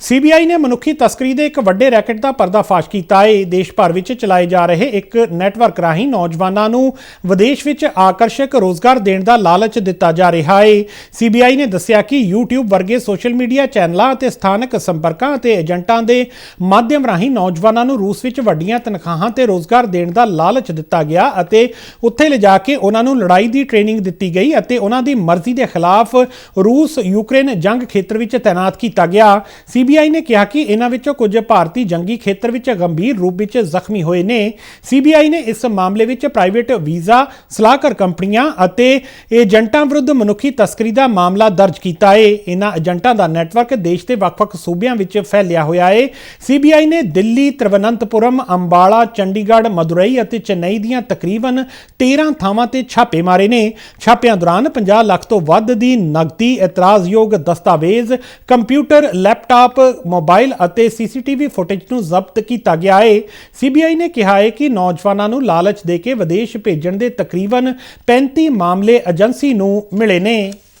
CBI ਨੇ ਮਨੁੱਖੀ ਤਸਕਰੀ ਦੇ ਇੱਕ ਵੱਡੇ ਰੈਕਟ ਦਾ ਪਰਦਾਫਾਸ਼ ਕੀਤਾ। ਹੈ ਦੇਸ਼ ਭਰ ਵਿੱਚ ਚਲਾਏ ਜਾ ਰਹੇ ਇੱਕ ਨੈਟਵਰਕ ਰਾਹੀਂ ਨੌਜਵਾਨਾਂ ਨੂੰ ਵਿਦੇਸ਼ ਵਿੱਚ ਆਕਰਸ਼ਕ ਰੋਜ਼ਗਾਰ ਦੇਣ ਦਾ ਲਾਲਚ ਦਿੱਤਾ ਜਾ ਰਿਹਾ ਹੈ। ਸੀਬੀਆਈ ਨੇ ਦੱਸਿਆ ਕਿ YouTube ਵਰਗੇ ਸੋਸ਼ਲ ਮੀਡੀਆ ਚੈਨਲਾਂ ਅਤੇ ਸਥਾਨਕ ਸੰਪਰਕਾਂ ਅਤੇ ਏਜੰਟਾਂ ਦੇ ਮਾਧਿਅਮ ਰਾਹੀਂ ਨੌਜਵਾਨਾਂ ਨੂੰ ਰੂਸ ਵਿੱਚ ਵੱਡੀਆਂ ਤਨਖਾਹਾਂ ਤੇ ਰੋਜ਼ਗਾਰ ਦੇਣ ਦਾ ਲਾਲਚ ਦਿੱਤਾ ਗਿਆ ਅਤੇ ਉੱਥੇ ਲਿਜਾ ਕੇ ਉਹਨਾਂ ਨੂੰ ਲੜਾਈ ਦੀ ਟ੍ਰੇਨਿੰਗ ਦਿੱਤੀ ਗਈ ਅਤੇ ਉਹਨਾਂ ਦੀ ਮਰਜ਼ੀ ਦੇ ਖਿਲਾਫ ਰੂਸ ਯੂਕਰੇਨ ਜੰਗ ਖੇਤਰ ਵਿੱਚ ਤਾਇਨਾਤ ਕੀਤਾ ਗਿਆ। ਸੀ ਸੀਬੀਆਈ ਨੇ ਕਿਹਾ ਕਿ ਇਹਨਾਂ ਵਿੱਚੋਂ ਕੁਝ ਭਾਰਤੀ ਜੰਗੀ ਖੇਤਰ ਵਿੱਚ ਗੰਭੀਰ ਰੂਪ ਵਿੱਚ ਜ਼ਖਮੀ ਹੋਏ ਨੇ। ਸੀਬੀਆਈ ਨੇ ਇਸ ਮਾਮਲੇ ਵਿੱਚ ਪ੍ਰਾਈਵੇਟ ਵੀਜ਼ਾ, ਸਲਾਹਕਾਰ ਕੰਪਨੀਆਂ ਅਤੇ ਏਜੰਟਾਂ ਵਿਰੁੱਧ ਮਨੁੱਖੀ ਤਸਕਰੀ ਦਾ ਮਾਮਲਾ ਦਰਜ ਕੀਤਾ ਏ। ਇਹਨਾਂ ਏਜੰਟਾਂ ਦਾ ਨੈਟਵਰਕ ਦੇਸ਼ ਦੇ ਵੱਖ-ਵੱਖ ਸੂਬਿਆਂ ਵਿੱਚ ਫੈਲਿਆ ਹੋਇਆ ਹੈ ਸੀਬੀਆਈ ਨੇ ਦਿੱਲੀ, ਤਿਰਵਨੰਤਪੁਰਮ, ਅੰਬਾਲਾ, ਚੰਡੀਗੜ੍ਹ, ਮਦੁਰਈ ਅਤੇ ਚੇਨਈ ਦੀਆਂ ਤਕਰੀਬਨ 13 ਥਾਵਾਂ ਤੇ ਛਾਪੇ ਮਾਰੇ ਨੇ। ਛਾਪਿਆਂ ਦੌਰਾਨ 50 ਲੱਖ ਤੋਂ ਵੱਧ ਦੀ ਨਕਦੀ ਇਤਰਾਜ਼ਯੋਗ ਦਸਤਾਵੇਜ਼, ਕੰਪਿਊਟਰ ਲੈਪਟਾਪ ਮੋਬਾਈਲ ਅਤੇ ਸੀਸੀਟੀਵੀ ਫੁਟੇਜ ਨੂੰ ਜ਼ਬਤ ਕੀਤਾ ਗਿਆ ਹੈ। ਸੀਬੀਆਈ ਨੇ ਕਿਹਾ ਹੈ ਕਿ ਨੌਜਵਾਨਾਂ ਨੂੰ ਲਾਲਚ ਦੇ ਕੇ ਵਿਦੇਸ਼ ਭੇਜਣ ਦੇ ਤਕਰੀਬਨ 35 ਮਾਮਲੇ ਏਜੰਸੀ ਨੂੰ ਮਿਲੇ ਨੇ।